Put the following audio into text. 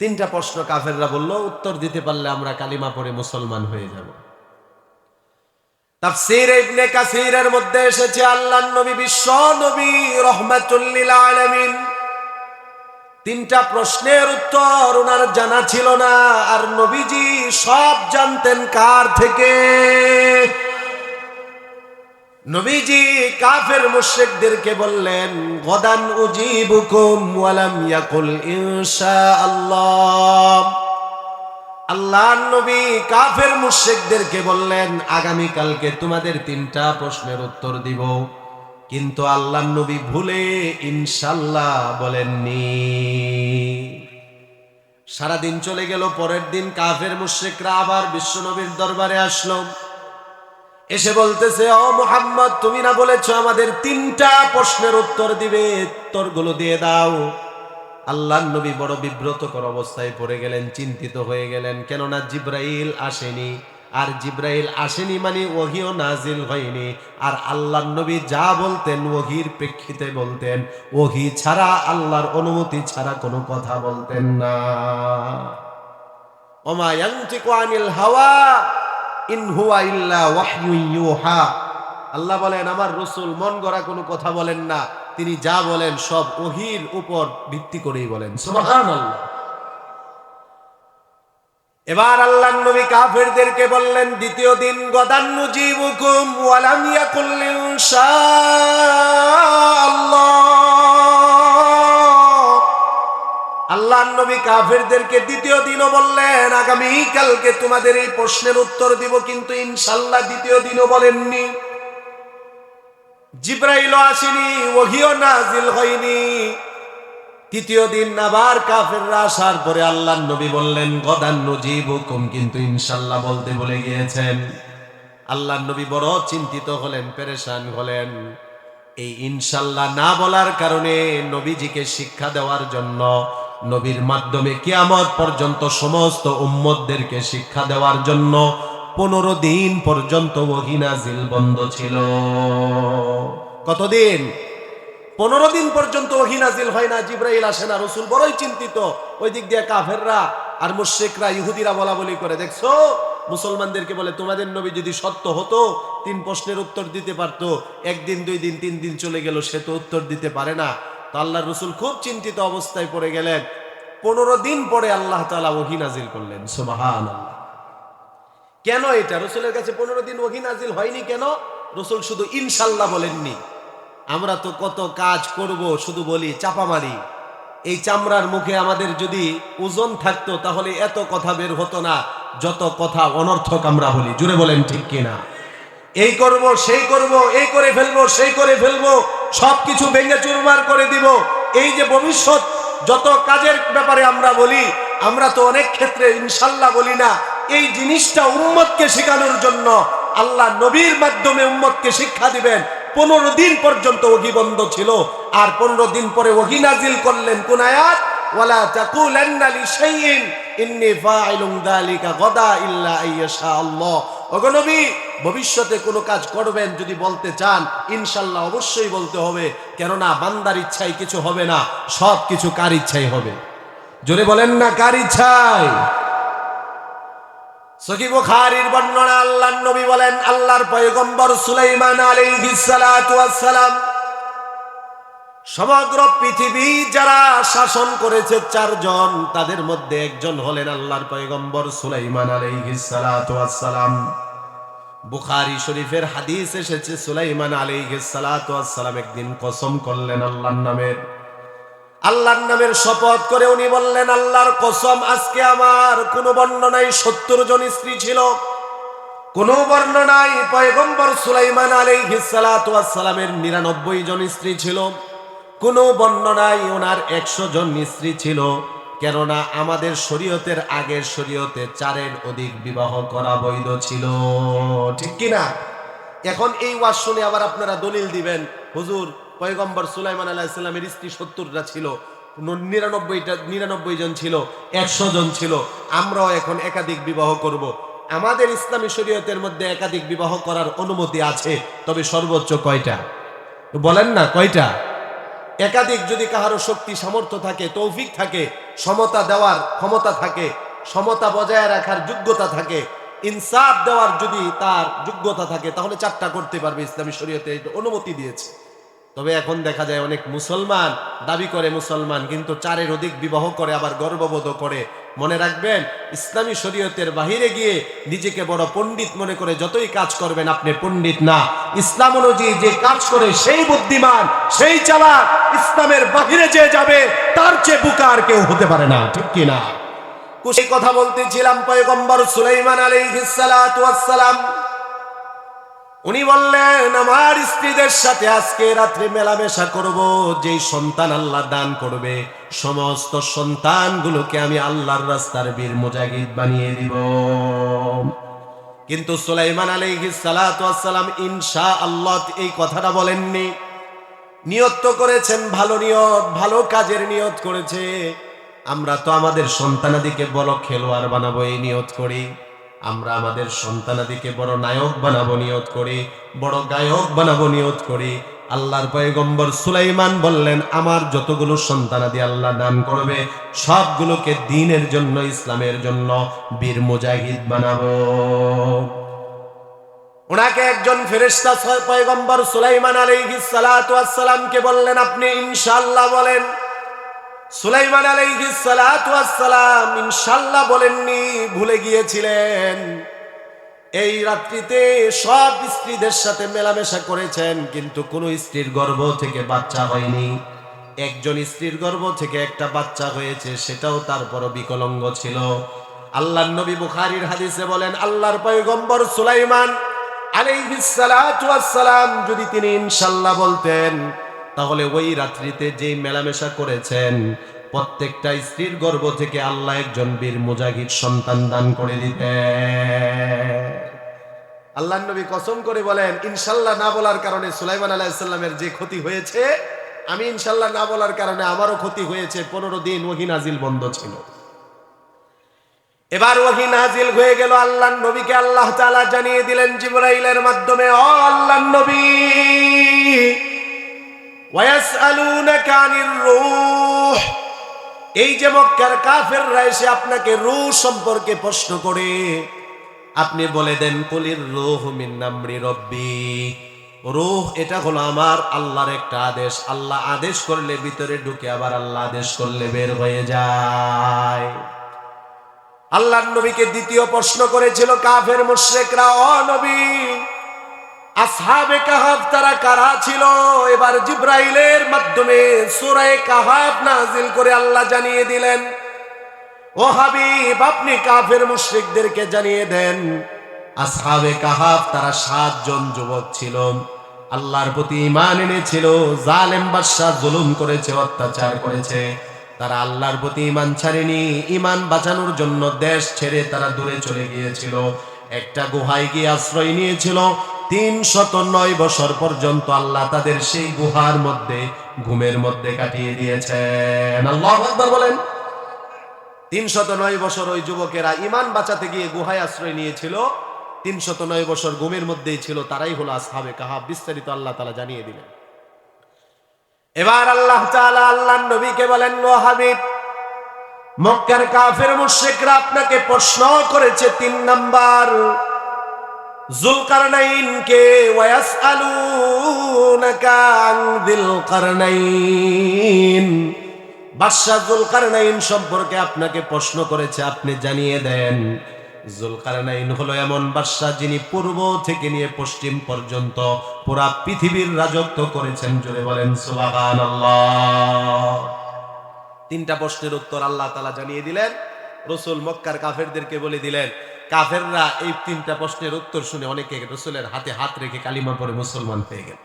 তিনটা প্রশ্ন কাফেররা বলল, উত্তর দিতে পারলে আমরা কালিমা পড়ে মুসলমান হয়ে যাব। মধ্যে এসেছে, আল্লাহর নবী বিশ্ব নবী তিনটা প্রশ্নের উত্তর ওনার জানা ছিল না, আর নবীজি সব জানতেন কার থেকে? নবীজি কাফের মুশরিকদেরকে বললেন, গদান উজিবুকুম ওয়ালাম ইয়াকুল ইনশাআল্লাহ। আল্লাহ নবী কাফের মুশরিকদেরকে বললেন আগামী কালকে তোমাদের তিনটা প্রশ্নের উত্তর দিব। কিন্তু আল্লাহ নবী ভুলে ইনশাল্লাহ বলেননি। সারাদিন চলে গেল, পরের দিন কাফের মুশরিকরা আবার বিশ্বনবীর দরবারে আসলো। এসে বলতেছে, ও মোহাম্মদ, তুমি না বলেছ আমাদের তিনটা প্রশ্নের উত্তর দিবে? উত্তরগুলো দিয়ে দাও। আল্লাহ নবী বড় বিব্রতকর অবস্থায় পড়ে গেলেন, চিন্তিত হয়ে গেলেন। কেননা জিব্রাইল আসেনি। আর জিব্রাইল আসেনি মানে ওহিও নাজিল হয়নি। আর আল্লাহ নবী যা বলতেন ওহির প্রেক্ষিতে বলতেন। ওহি ছাড়া, আল্লাহর অনুমতি ছাড়া কোনো কথা বলতেন না। ওমা আনিল হাওয়া আল্লাহ বলেন, আমার রসুল মন গড়া কোনো কথা বলেন না। তিনি যা বলেন সব ওহির উপর ভিত্তি করেই বলেন। এবার আল্লাহ নবী কাফেরদেরকে বললেন, দ্বিতীয় দিন গদান্নু জীবুকুম ওয়ালাম ইয়াকুল ইনশাআল্লাহ আল্লাহ নবী কাফেরদেরকে দ্বিতীয় দিনও বললেন, আগামী কালকে তোমাদের এই প্রশ্নের উত্তর দিব, কিন্তু ইনশাল্লাহ দ্বিতীয় দিনও বলেননি। জিব্রাইল আসেনি, ওহিও নাজিল হয়নি। তৃতীয় দিন আবার কাফেররা আসার পরে আল্লাহ নবী বললেন, গদান নজিব হুকুম কিন্তু ইনশাল্লাহ বলতে বলে গিয়েছেন। আল্লাহ নবী বড় চিন্তিত হলেন, পেরেশান হলেন। এই ইনশাল্লাহ না বলার কারণে নবীজিকে শিক্ষা দেওয়ার জন্য নবীর মাধ্যমে কিয়ামত পর্যন্ত সমস্ত উম্মতদেরকে শিক্ষা দেওয়ার জন্য পনেরো দিন পর্যন্ত ওহিনাজিল বন্ধ ছিল। কতদিন? পনেরো দিন পর্যন্ত ওহিনাজিল হয় না, জিব্রাইল আসে না, রসুল বড়ই চিন্তিত। ওই দিক দিয়ে কাফেররা আর মুশ্রিকরা, ইহুদিরা বলা বলি করে, দেখছ? মুসলমানদেরকে বলে, তোমাদের নবী যদি সত্য হতো, তিন প্রশ্নের উত্তর দিতে পারতো। একদিন, দুই দিন, তিন দিন চলে গেল, সে তো উত্তর দিতে পারে না। আল্লাহ রসুল খুব চিন্তিত অবস্থায় পড়ে গেলেন। পনেরো দিন পরে আল্লাহ তালা ওহি নাজিল করলেন। সুবাহান কেন এটা? রসুলের কাছে পনেরো দিন ওহি নাজিল হয়নি কেন? রসুল শুধু ইনশাল্লাহ বলেননি। আমরা তো কত কাজ করব, শুধু বলি চাপা মারি এই চামড়ার মুখে আমাদের যদি ওজন থাকতো, তাহলে এত কথা বের হতো না। যত কথা অনর্থক আমরা বলি। জুড়ে বলেন ঠিক কিনা? এই করব, সেই করব, এই করে ফেলব, সেই করে ফেলব। সব কিছু ভেঙে চুরমার করে দিব। এই যে ভবিষ্যৎ, যত কাজের ব্যাপারে আমরা বলি, আমরা তো অনেক ক্ষেত্রে ইনশাল্লাহ বলি না, এই জিনিসটা উম্মতকে শেখানোর জন্য আল্লাহ নবীর মাধ্যমে উম্মতকে শিক্ষা দিবেন। পনেরো দিন পর্যন্ত ওহি বন্ধ ছিল, আর পনেরো দিন পরে ওহি নাজিল করলেন কোন আয়াত? ওগো নবী, ভবিষ্যতে কোনো কাজ করবেন যদি বলতে চান, ইনশাল্লাহ অবশ্যই বলতে হবে, কেননা বান্দার ইচ্ছায় কিছু হবে না, সব কিছু কার ইচ্ছাই হবে? জোরে বলেন না, কার ইচ্ছায়? বর্ণনা আল্লাহর নবী বলেন, আল্লাহর পয়গম্বর সুলাইমান ওয়াস সালাম সমগ্র পৃথিবী যারা শাসন করেছে চারজন, তাদের মধ্যে একজন হলেন আল্লাহর পয়গম্বর সুলাইমান আলাইহিস সালাতু ওয়াস সালাম। শরীফের হাদিস এসেছে, সুলাইমান আলাইহিস সালাতু ওয়াস একদিন কসম করলেন আল্লাহর নামের আল্লাহর নামের শপথ করে উনি বললেন, আল্লাহর কসম, আজকে আমার কোনো বর্ণনায় সত্তর জন স্ত্রী ছিল। কোন বর্ণনায় পয়গম্বর সুলাইমান আলাইহিস সালাতু ওয়াস নিরানব্বই জন স্ত্রী ছিল। কোন বর্ণনায় ওনার একশো জন স্ত্রী ছিল। কেননা আমাদের শরীয়তের আগের শরীয়তে চারের অধিক বিবাহ করা বৈধ ছিল। ঠিক কিনা এখন এই ওয়াজ শুনে আবার আপনারা দলিল দিবেন। হুজুর, পয়গম্বর সুলাইমান আলাইসাল্লামের স্ত্রী সত্তরটা ছিল, নিরানব্বইটা, নিরানব্বই জন ছিল, একশো জন ছিল। আমরাও এখন একাধিক বিবাহ করব। আমাদের ইসলামী শরীয়তের মধ্যে একাধিক বিবাহ করার অনুমতি আছে, তবে সর্বোচ্চ কয়টা? বলেন না, কয়টা? একাধিক যদি কাহারও শক্তি, সামর্থ্য থাকে, তৌফিক থাকে, সমতা দেওয়ার ক্ষমতা থাকে, সমতা বজায় রাখার যোগ্যতা থাকে, ইনসাফ দেওয়ার যদি তার যোগ্যতা থাকে, তাহলে চারটা করতে পারবে ইসলামী শরীয়তে অনুমতি দিয়েছে। তবে এখন দেখা যায় অনেক মুসলমান দাবি করে মুসলমান, কিন্তু চারের অধিক বিবাহ করে, আবার গর্ববোধ করে। মনে রাখবেন, ইসলামী শরীয়তের বাহিরে গিয়ে নিজেকে বড় পণ্ডিত মনে করে যতই কাজ করবেন, আপনি পণ্ডিত না। ইসলাম অনুযায়ী যে কাজ করে, সেই বুদ্ধিমান, সেই চালাক ইসলামের বাহিরে যে যাবে, তার চেয়ে বুকা আর কেউ হতে পারে না, ঠিক কি না সেই কথা বলতেছিলাম পয়গম্বর সুলাইমান আলাইহিস সালাতু ওয়াস সালাম। উনি বললেন, আমার স্ত্রীদের সাথে আজকে রাত্রে মেলামেশা করব, যেই সন্তান আল্লাহ দান করবে, সমস্ত সন্তানগুলোকে আমি আল্লাহর রাস্তার বীর মুজাহিদ বানিয়ে দিব। কিন্তু সুলাইমান আলাইহিস সালাম ইনশা আল্লাহ এই কথাটা বলেননি। নিয়ত করেছেন, ভালো নিয়ত, ভালো কাজের নিয়ত করেছে। আমরা তো আমাদের সন্তানাদিকে বড় খেলোয়াড় বানাবো এই নিয়ত করি। আমরা আমাদের সন্তানাদিকে বড় নায়ক বানাবো নিয়ত করি, বড় গায়ক বানাবো নিয়ত করি। আল্লাহর পয়গম্বর সুলাইমান বললেন, আমার যতগুলো সন্তানাদি আল্লাহ দান করবে, সবগুলোকে দিনের জন্য, ইসলামের জন্য বীর মুজাহিদ বানাবো। ওনাকে একজন ফেরেশতা ছয় পয়গম্বর সুলাইমান সালাতু সালামকে বললেন, আপনি ইনশাল্লাহ বলেন। সুলাইমান ওয়াস সালাম ইনশাআল্লাহ বলেননি, ভুলে গিয়েছিলেন। এই রাত্রিতে সব স্ত্রীদের সাথে মেলামেশা করেছেন, কিন্তু কোনো স্ত্রীর গর্ভ থেকে বাচ্চা হয়নি। একজন স্ত্রীর গর্ভ থেকে একটা বাচ্চা হয়েছে, সেটাও তারপরও বিকলঙ্গ ছিল। আল্লাহ নবী বুখারির হাদিসে বলেন, আল্লাহর পয়গম্বর সুলাইমান আলাইহিস সালাতু ওয়াস সালাম যদি তিনি ইনশাআল্লাহ বলতেন, তাহলে ওই রাত্রিতে মেলামেশা করেছেন, প্রত্যেকটা স্ত্রীর গর্ভ থেকে আল্লাহ একজন বীর মুজাহিদ সন্তান দান করে দিতেন। আল্লাহ নবী কসম করে বলেন ইনশাল্লাহ না বলার কারণে সুলাইমান আলাইসাল্লামের যে ক্ষতি হয়েছে, আমি ইনশাল্লাহ না বলার কারণে আমারও ক্ষতি হয়েছে, পনেরো দিন ওহি নাজিল বন্ধ ছিল। এবার ওহি নাজিল হয়ে গেল আল্লাহ নবীকে আল্লাহ তালা জানিয়ে দিলেন জিবরাইলের মাধ্যমে, ও আল্লাহ নবী এই যে মক্কার কাফেররা এসে আপনাকে রূহ সম্পর্কে প্রশ্ন করে, আপনি বলে দেন, কলির রোহ মিন নামরি রব্বি। রূহ এটা হলো আমার আল্লাহর একটা আদেশ। আল্লাহ আদেশ করলে ভিতরে ঢুকে আবার আল্লাহ আদেশ করলে বের হয়ে যায়। আল্লাহর নবীকে দ্বিতীয় প্রশ্ন করেছিল কাফের মুশরিকরা, ও নবী, আসহাবে কাহাব তারা কারা ছিল? এবার জিব্রাইলের মাধ্যমে সূরায়ে কাহাব নাজিল করে আল্লাহ জানিয়ে দিলেন, ও হাবিব, আপনি কাফের মুশরিকদেরকে জানিয়ে দেন, আসহাবে কাহাব তারা সাতজন যুবক ছিল। আল্লাহর প্রতি ঈমান এনেছিল, জালেম বাদশাহ জুলুম করেছে, অত্যাচার করেছে। তারা আল্লাহর প্রতি ইমান ছাড়েনি। ইমান বাঁচানোর জন্য দেশ ছেড়ে তারা দূরে চলে গিয়েছিল। একটা গুহায় গিয়ে আশ্রয় নিয়েছিল। তিন শত নয় বছর পর্যন্ত আল্লাহ তাদের সেই গুহার মধ্যে, ঘুমের মধ্যে কাটিয়ে দিয়েছেন। আল্লাহ বলেন। তিন শত নয় বছর ওই যুবকেরা ইমান বাঁচাতে গিয়ে গুহায় আশ্রয় নিয়েছিল। তিন শত নয় বছর ঘুমের মধ্যেই ছিল, তারাই হলো আসহাবে কাহাব, বিস্তারিত আল্লাহ তালা জানিয়ে দিলেন। এবার আল্লাহ তাআলা আল্লাহ নবীকে বলেন, ও হাবিব, মক্কার কাফের মুশরিকরা আপনাকে প্রশ্ন করেছে তিন নাম্বার। জুলকারনাইনকে ওয়াসআলুনাকা আন যিল কারনাইন বাদশাহ জুলকারনাইন সম্পর্কে আপনাকে প্রশ্ন করেছে, আপনি জানিয়ে দেন। জুলকারনাইন হলো এমন বাদশাহ যিনি পূর্ব থেকে নিয়ে পশ্চিম পর্যন্ত পুরা পৃথিবীর রাজত্ব করেছেন, জোরে বলেন তিনটা প্রশ্নের উত্তর আল্লাহ তালা জানিয়ে দিলেন, রসুল মক্কার কাফেরদেরকে বলে দিলেন, কাফেররা এই তিনটা প্রশ্নের উত্তর শুনে অনেকে রসুলের হাতে হাত রেখে কালিমা পরে মুসলমান পেয়ে গেল।